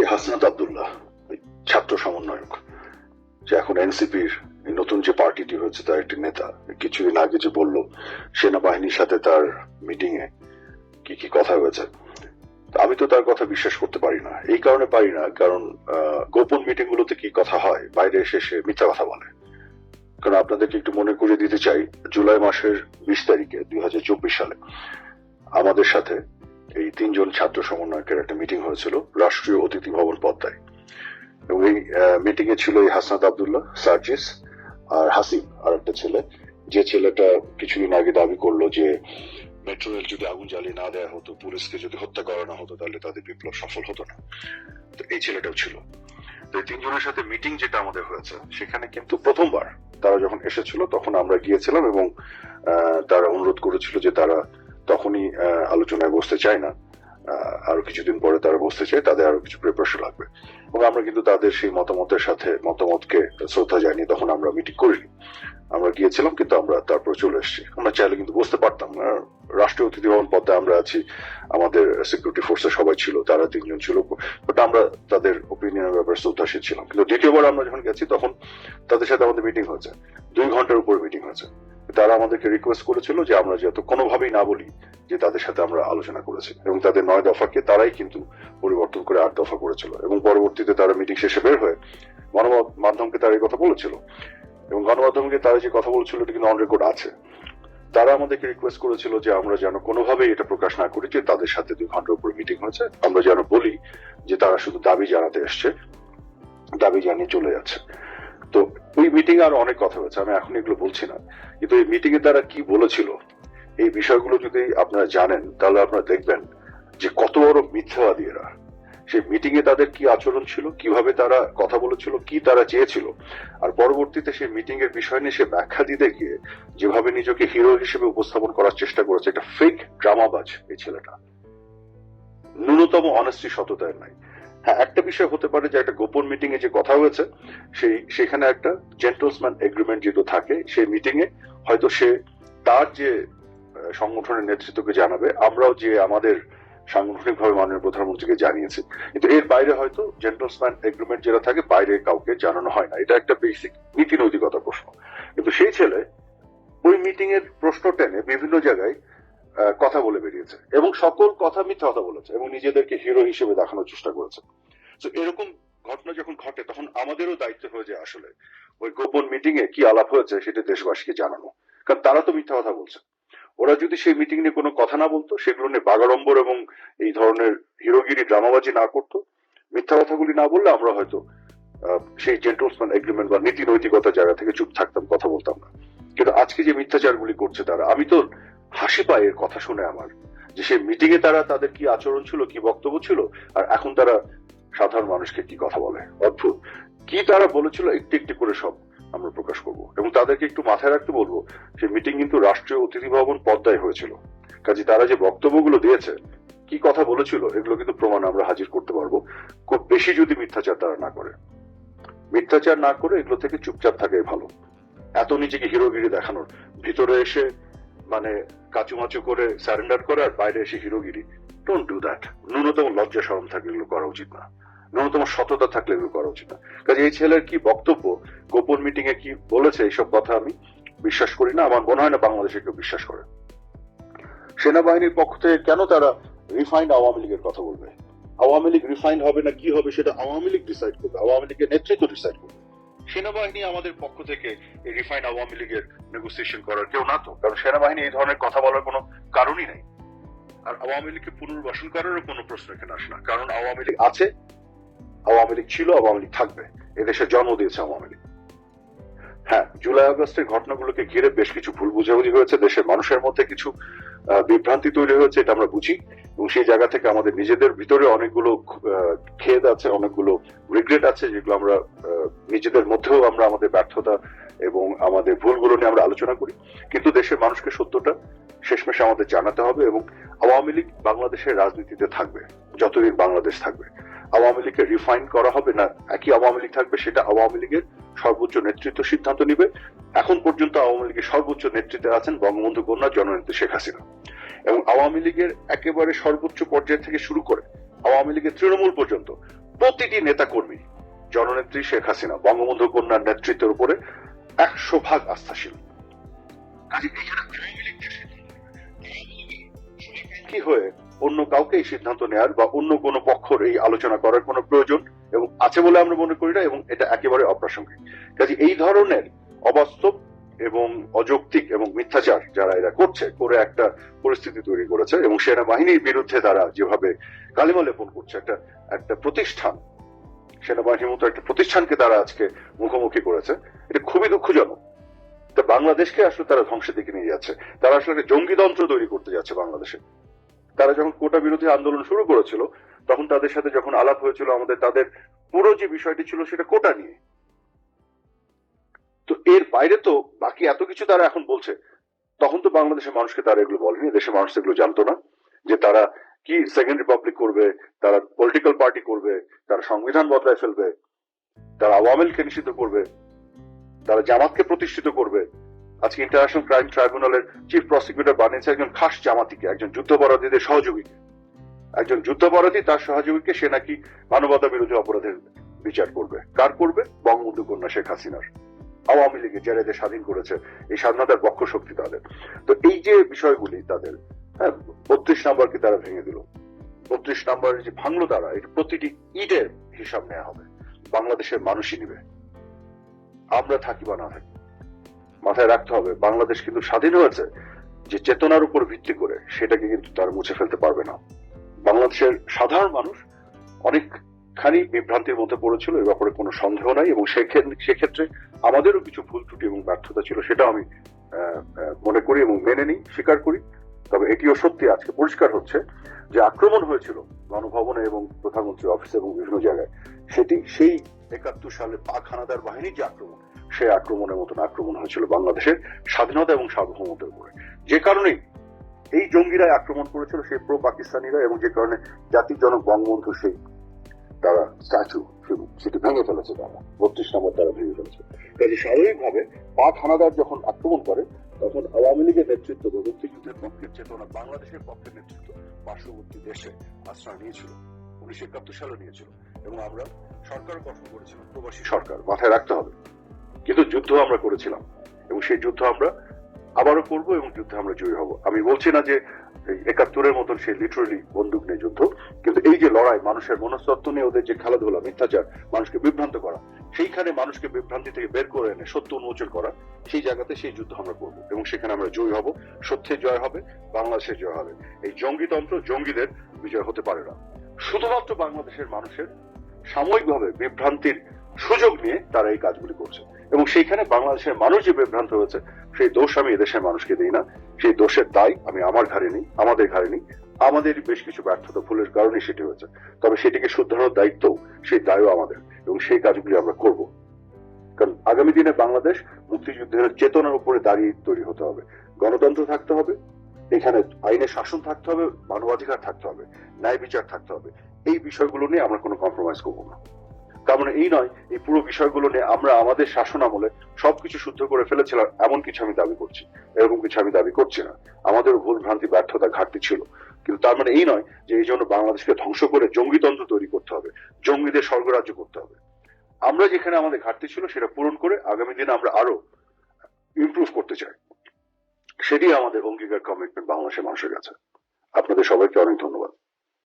হাসনাত আবদুল্লাহ ছাত্র সমন্বয়ক, যে এখন এনসিপির নতুন যে পার্টিটি হয়েছে তার একটি নেতা কিছুদিন আগে যে বলল সেনাবাহিনীর সাথে তার মিটিং এ কি কি কথা হয়েছে আমি তো তার কথা বিশ্বাস করতে পারি না। এই কারণে পারি না, কারণ গোপন মিটিং গুলোতে কি কথা হয়, বাইরে এসে সে মিথ্যা কথা বলে। কারণ আপনাদেরকে একটু মনে করে দিতে চাই, জুলাই মাসের বিশ তারিখে দুই হাজার চব্বিশ সালে আমাদের সাথে এই তিনজন ছাত্র সমন্বয়কের একটা মিটিং হয়েছিল রাষ্ট্রীয় অতিথি ভবন পদ্মায়। এবং এই মিটিং এ ছিল এই হাসনাত আবদুল্লাহ, সার্জিস আর হাসিব আর একটা ছেলে। যে ছেলেটা কিছুদিন আগে দাবি করল যে মেট্রো রেল যদি আগুন জ্বালিয়ে না দেওয়া হতো, পুলিশকে যদি হত্যা করা না হতো, তাহলে তাদের বিপ্লব সফল হতো না। তো এই ছেলেটাও ছিল। তো এই তিনজনের সাথে মিটিং যেটা আমাদের হয়েছে, সেখানে কিন্তু প্রথমবার তারা যখন এসেছিল, তখন আমরা গিয়েছিলাম এবং তারা অনুরোধ করেছিল যে তারা তখনই আলোচনায় বসতে চায় না। আরও কিছুদিন পরে তারা বসতে চায়, তাদের আরও কিছু প্রিপারেশন লাগবে। এবং আমরা কিন্তু তাদের সেই মতামতের সাথে, মতামতকে শ্রদ্ধা জানিয়ে তখন আমরা মিটিং করিনি। আমরা গিয়েছিলাম, কিন্তু আমরা তারপর চলে এসেছি। আমরা চাইলে কিন্তু বুঝতে পারতাম রাষ্ট্রীয় অতিথি ভবন পদে আমরা আছি, আমাদের সিকিউরিটি ফোর্সে সবাই ছিল, তারা তিনজন ছিল। বাট আমরা তাদের ওপিনিয়নের ব্যাপারে শ্রদ্ধাশীল ছিলাম। কিন্তু দ্বিতীয়বার আমরা যখন গেছি, তখন তাদের সাথে আমাদের মিটিং হয়েছে। দুই ঘণ্টার উপর মিটিং হয়েছে। তারা আমাদেরকে রিকোয়েস্ট করেছিল যে আমরা যাতে কোনোভাবেই না বলি যে তাদের সাথে আমরা আলোচনা করেছি। এবং তাদের নয় দফাকে তারাই কিন্তু পরিবর্তন করে আট দফা করেছিল। এবং পরবর্তীতে তারা মিটিং শেষে বের হয়ে গণমাধ্যমকে তারা এই কথা বলেছিল। এবং গণমাধ্যমকে তারা যে কথা বলেছিল, এটা কিন্তু অন রেকর্ড আছে। তারা আমাদেরকে রিকোয়েস্ট করেছিল যে আমরা যেন কোনোভাবেই এটা প্রকাশ না করি যে তাদের সাথে দুই ঘণ্টার উপরে মিটিং হয়েছে। আমরা যেন বলি যে তারা শুধু দাবি জানাতে এসছে, দাবি জানিয়ে চলে যাচ্ছে। তো ওই মিটিং আর অনেক কথা হয়েছে, আমি এখন এগুলো বলছি না। কিন্তু এই মিটিং এ তারা কি বলেছিল, এই বিষয়গুলো যদি আপনারা জানেন, তাহলে আপনারা দেখবেন যে কত বড় মিথ্যাবাদী এরা। সেই মিটিং এ তাদের কি আচরণ ছিল, কীভাবে তারা কথা বলেছিল, কি তারা চেয়েছিল। আর পরবর্তীতে সেই মিটিং এর বিষয় নিয়ে সে ব্যাখ্যা দিতে গিয়ে যেভাবে নিজেকে হিরো হিসেবে উপস্থাপন করার চেষ্টা করেছে এটা ফেক ড্রামাবাজ এই ছেলেটা। ন্যূনতম অনেস্টি সততায় নাই হ্যাঁ একটা বিষয় হতে পারে যে একটা গোপন মিটিং এ যে কথা হয়েছে, সেই, সেখানে একটা জেন্টলসম্যান এগ্রিমেন্ট যেহেতু থাকে, সেই মিটিং এ হয়তো সে তার যে সংগঠনের নেতৃত্বকে জানাবে, আমরাও যে আমাদের সাংগঠনিক ভাবে মাননীয় প্রধানমন্ত্রীকে জানিয়েছি। কিন্তু এর বাইরে হয়তো জেন্টলসম্যান এগ্রিমেন্ট যেটা থাকে, বাইরে কাউকে জানানো হয় না। এটা একটা বেসিক নীতি নৈতিকতা প্রশ্ন। কিন্তু সেই ছেলে ওই মিটিং এর প্রশ্ন টেনে বিভিন্ন জায়গায় কথা বলে বেরিয়েছে এবং সকল কথা মিথ্যা কথা বলেছে এবং নিজেদেরকে হিরো হিসেবে দেখানোর চেষ্টা করেছে। তো এরকম ঘটনা যখন ঘটে, তখন আমাদেরও দায়িত্ব হয়ে যায় আসলে ওই গোপন মিটিং এ কি আলাপ হয়েছে সেটা দেশবাসীকে জানানো। কারণ তারা তো মিথ্যা কথা বলছে। ওরা যদি সেই মিটিং নিয়ে কোনো কথা না বলতো, সেগুলো নিয়ে বাগাড়ম্বর এবং এই ধরনের হিরোগিরি, ড্রামাবাজি না করতো। মিথ্যা কথাগুলি না বললে আমরা হয়তো সেই জেন্টলসম্যান এগ্রিমেন্ট বা নীতি নৈতিকতার জায়গা থেকে চুপ থাকতাম, কথা বলতাম না। কিন্তু আজকে যে মিথ্যাচারগুলি করছে তারা, আমি তো হাসি পায় এর কথা শুনে আমার। যে সেই মিটিং এ তারা তাদের কি আচরণ ছিল, কি বক্তব্য ছিল, আর এখন তারা সাধারণ মানুষকে কি কথা বলে। অদ্ভুত। কি তারা বলেছিল একটু একটু করে সব আমরা প্রকাশ করব। এবং তাদেরকে একটু মাথায় রাখতে বলব, সেই মিটিং কিন্তু রাষ্ট্রীয় অতিথি ভবন পদ্মায় হয়েছিল। কাজে তারা যে বক্তব্যগুলো দিয়েছে, কি কথা বলেছিল, এগুলো কিন্তু প্রমাণ আমরা হাজির করতে পারব। খুব বেশি যদি মিথ্যাচার তারা না করে। মিথ্যাচার না করে এগুলো থেকে চুপচাপ থাকাই ভালো। এত নিজেকে হিরোগিরি দেখানোর ভিতরে এসে মানে কাচুমাচু করে সারেন্ডার করে আর বাইরে এসে হিরোগিরি। ডোন্ট ডু দ্যাট ন্যূনতম লজ্জা সরম থাকলে এগুলো করা উচিত না। ন্যূনতম সততা থাকলে এগুলো করা উচিত না। কাজে এই ছেলের কি বক্তব্য? গোপন মিটিং এ কি বলেছে এইসব কথা আমি? বিশ্বাস করি না। আমার মনে হয় না বাংলাদেশে কেউ বিশ্বাস করে। সেনাবাহিনীর পক্ষ থেকে কেন তারা রিফাইন্ড আওয়ামী লীগের কথা বলবে? আওয়ামী লীগ রিফাইন্ড হবে না কি হবে সেটা আওয়ামী লীগ ডিসাইড করবে। আওয়ামী লীগের নেতৃত্ব ডিসাইড করবে। সেনাবাহিনী আমাদের পক্ষ থেকে এই রিফাইন্ড আওয়ামী লীগের নেগোসিয়েশন করার কেউ না তো। কারণ সেনাবাহিনী এই ধরনের কথা বলার কোনো কারণই নেই। আর আওয়ামী লীগকে পুনর্বাসন করারও কোনো প্রশ্ন এখানে আসে না। কারণ আওয়ামী লীগ আছে, আওয়ামী লীগ ছিল, আওয়ামী লীগ থাকবে। এদেশে জন্ম দিয়েছে আওয়ামী লীগ। হ্যাঁ জুলাই আগস্টের ঘটনাগুলোকে ঘিরে বেশ কিছু ভুল বুঝাবুঝি হয়েছে। দেশের মানুষের মধ্যে কিছু বিভ্রান্তি তৈরি হয়েছে, এটা আমরা বুঝি। এবং সেই জায়গা থেকে আমাদের নিজেদের ভিতরে অনেকগুলো খেদ আছে, অনেকগুলো রিগ্রেট আছে, যেগুলো আমরা নিজেদের মধ্যেও আমরা আমাদের ব্যর্থতা এবং আমাদের ভুলগুলো নিয়ে আমরা আলোচনা করি। কিন্তু দেশের মানুষকে সত্যটা শেষমেশে আমাদের জানাতে হবে এবং আওয়ামী লীগ বাংলাদেশের রাজনীতিতে থাকবে, যতদিন বাংলাদেশ থাকবে। আওয়ামী লীগকে রিফাইন করা হবে না, একই আওয়ামী লীগ থাকবে, সেটা আওয়ামী লীগের সর্বোচ্চ নেতৃত্ব সিদ্ধান্ত নিবে। এখন পর্যন্ত আওয়ামী লীগের সর্বোচ্চ নেতৃত্বে আছেন বঙ্গবন্ধু কন্যা, জননেত্রী শেখ হাসিনা। এবং আওয়ামী লীগের একেবারে সর্বোচ্চ পর্যায় থেকে শুরু করে আওয়ামী লীগের তৃণমূল পর্যন্ত প্রতিটি নেতাকর্মী, জননেত্রী শেখ হাসিনা, বঙ্গবন্ধু কন্যার নেতৃত্বের উপরে একশো ভাগ আস্থাশীল। কি হয়ে অন্য কাউকে এই সিদ্ধান্ত নেয়ার বা অন্য কোনো পক্ষর এই আলোচনা করার কোনো প্রয়োজন এবং আছে বলে আমরা মনে করি না এবং এটা একেবারে অপ্রাসঙ্গিক। কাজে এই ধরনের অবাস্তব এবং অযৌক্তিক এবং মিথ্যাচার যারা এরা করছে, করে একটা পরিস্থিতি তৈরি করেছে এবং সেনাবাহিনীর বিরুদ্ধে তারা যেভাবে কালিমা লেপন করছে, একটা একটা প্রতিষ্ঠান, সেনাবাহিনীর মতো একটা প্রতিষ্ঠানকে তারা আজকে মুখোমুখি করেছে, এটা খুবই দুঃখজনক। তা বাংলাদেশকে আসলে তারা ধ্বংসের দিকে নিয়ে যাচ্ছে। তারা আসলে একটা জঙ্গিতন্ত্র তৈরি করতে যাচ্ছে বাংলাদেশে। তারা যখন কোটা বিরোধী আন্দোলন শুরু করেছিল, তখন তাদের সাথে যখন আলাপ হয়েছিল, আমাদের তাদের পুরো যে বিষয়টি ছিল সেটা কোটা নিয়ে এর বাইরে তো বাকি এত কিছু তারা এখন বলছে। তখন তো বাংলাদেশের মানুষকে তারা এগুলো বলেনি, দেশের মানুষ এগুলো জানতো না। যে তারা কি সেকেন্ড রিপাবলিক করবে, তারা পলিটিক্যাল পার্টি করবে, তারা সংবিধান বদলায় ফেলবে, তারা আওয়ামী লীগকে নিষিদ্ধ করবে, তারা জামাতকে প্রতিষ্ঠিত করবে। আজকে ইন্টারন্যাশনাল ক্রাইম ট্রাইব্যুনালের চিফ প্রসিকিউটর বানিয়েছে একজন খাস জামাতিকে, একজন যুদ্ধাপরাধীদের সহযোগীকে একজন যুদ্ধাপরাধী তার সহযোগীকে সে নাকি মানবতা বিরোধী অপরাধের বিচার করবে। কার করবে? বঙ্গবন্ধু কন্যা শেখ হাসিনার। আওয়ামী লীগের যারা এদের স্বাধীন করেছে, এই স্বাধীনতার পক্ষ শক্তি তাদের। তো এই যে বিষয়গুলি তাদের হ্যাঁ বত্রিশ নাম্বারকে তারা ভেঙে দিল। বত্রিশ নাম্বারের যে ভাঙলো তারা, এটা প্রতিটি ইটের হিসাব নেওয়া হবে। বাংলাদেশের মানুষই নিবে। আমরা থাকি বা না থাকি, মাথায় রাখতে হবে, বাংলাদেশ কিন্তু স্বাধীন হয়েছে। যে চেতনার উপর ভিত্তি করে সেটাকে কিন্তু তারা মুছে ফেলতে পারবে না। বাংলাদেশের সাধারণ মানুষ অনেকখানি বিভ্রান্তির মধ্যে পড়েছিল, এ ব্যাপারে কোনো সন্দেহ নাই এবং সেক্ষেত্রে আমাদেরও কিছু ভুল ত্রুটি এবং ব্যর্থতা ছিল সেটা আমি মনে করি এবং মেনে নিই, স্বীকার করি। তবে এটিও সত্যি আজকে পরিষ্কার হচ্ছে যে আক্রমণ হয়েছিল গণভবনে এবং প্রধানমন্ত্রী অফিসে এবং বিভিন্ন জায়গায়। সেটি সেই একাত্তর সালে পাক হানাদার বাহিনীর যে আক্রমণ, সেই আক্রমণের মতন আক্রমণ হয়েছিল বাংলাদেশের স্বাধীনতা এবং সার্বভৌমতার উপরে। যে কারণেই এই জঙ্গিরা আক্রমণ করেছিল, সেই প্রো পাকিস্তানিরা এবং যে কারণে জাতির জনক বঙ্গবন্ধু সেই তারা স্ট্যাচু সেটি ভেঙে ফেলেছে তারা, বত্রিশ নম্বর তারা ভেঙে ফেলেছে। কাজে স্বাভাবিকভাবে পাক হানাদার যখন আক্রমণ করে, তখন আওয়ামী লীগের নেতৃত্ব বা মুক্তিযুদ্ধের পক্ষের চেতনা, বাংলাদেশের পক্ষের নেতৃত্ব পার্শ্ববর্তী দেশে আশ্রয় নিয়েছিল, উনিশশো একাত্তর সালে নিয়েছিল, এবং আমরা সরকার গঠন করেছিলাম, প্রবাসী সরকার, মাথায় রাখতে হবে। কিন্তু যুদ্ধ আমরা করেছিলাম, এবং সেই যুদ্ধ আমরা আবারও করব এবং যুদ্ধে আমরা জয়ী হব। আমি বলছি না যে একাত্তরের মতন সেই লিটারালি বন্দুক নিয়ে যুদ্ধ, কিন্তু এই যে লড়াই, মানুষের মনস্তত্ব নিয়ে ওদের যে খেলাধুলা, মিথ্যাচার, মানুষকে বিভ্রান্ত করা, সেইখানে মানুষকে বিভ্রান্তি থেকে বের করে এনে সত্য উন্মোচন করা, সেই জায়গাতে সেই যুদ্ধ আমরা করব এবং সেখানে আমরা জয়ী হব। সত্যের জয় হবে, বাংলাদেশের জয় হবে। এই জঙ্গিতন্ত্র জঙ্গিদের বিজয় হতে পারে না। শুধুমাত্র বাংলাদেশের মানুষের সাময়িকভাবে বিভ্রান্তির সুযোগ নিয়ে তারা এই কাজগুলি করছে। এবং সেইখানে বাংলাদেশের মানুষ যে বিভ্রান্ত হয়েছে, সেই দোষ আমি এদেশের মানুষকে দিই না। সেই দোষের দায় আমি আমার ঘাড়ে নিই, আমাদের ঘাড়ে নিই। আমাদের বেশ কিছু ব্যর্থতা ভুলের কারণে সেটি হয়েছে। তবে সেটিকে শুধরানোর দায়িত্ব সেই দায়ও আমাদের। এবং সেই কাজগুলি আমরা করব। কারণ আগামী দিনে বাংলাদেশ মুক্তিযুদ্ধের চেতনার উপরে দাঁড়িয়ে তৈরি হতে হবে। গণতন্ত্র থাকতে হবে, এখানে আইনের শাসন থাকতে হবে, মানবাধিকার থাকতে হবে, ন্যায় বিচার থাকতে হবে। এই বিষয়গুলো নিয়ে আমরা কোনো কম্প্রোমাইজ করব না। তার মানে এই নয়, এই পুরো বিষয়গুলো নিয়ে আমরা আমাদের শাসন আমলে সবকিছু শুদ্ধ করে ফেলেছিলাম, এমন কিছু আমি দাবি করছি, এরকম কিছু আমি দাবি করছি না। আমাদের ভুল ভ্রান্তি ব্যর্থতা ঘাটতি ছিল। কিন্তু তার মানে এই নয় যে এই জন্য বাংলাদেশকে ধ্বংস করে জঙ্গিতন্ত্র তৈরি করতে হবে, জঙ্গিদের স্বর্গরাজ্য করতে হবে। আমরা যেখানে আমাদের ঘাটতি ছিল সেটা পূরণ করে আগামী দিনে আমরা আরও ইমপ্রুভ করতে চাই। সেটি আমাদের অঙ্গীকার কমিটমেন্ট বাংলাদেশের মানুষের কাছে। আপনাদের সবাইকে অনেক ধন্যবাদ।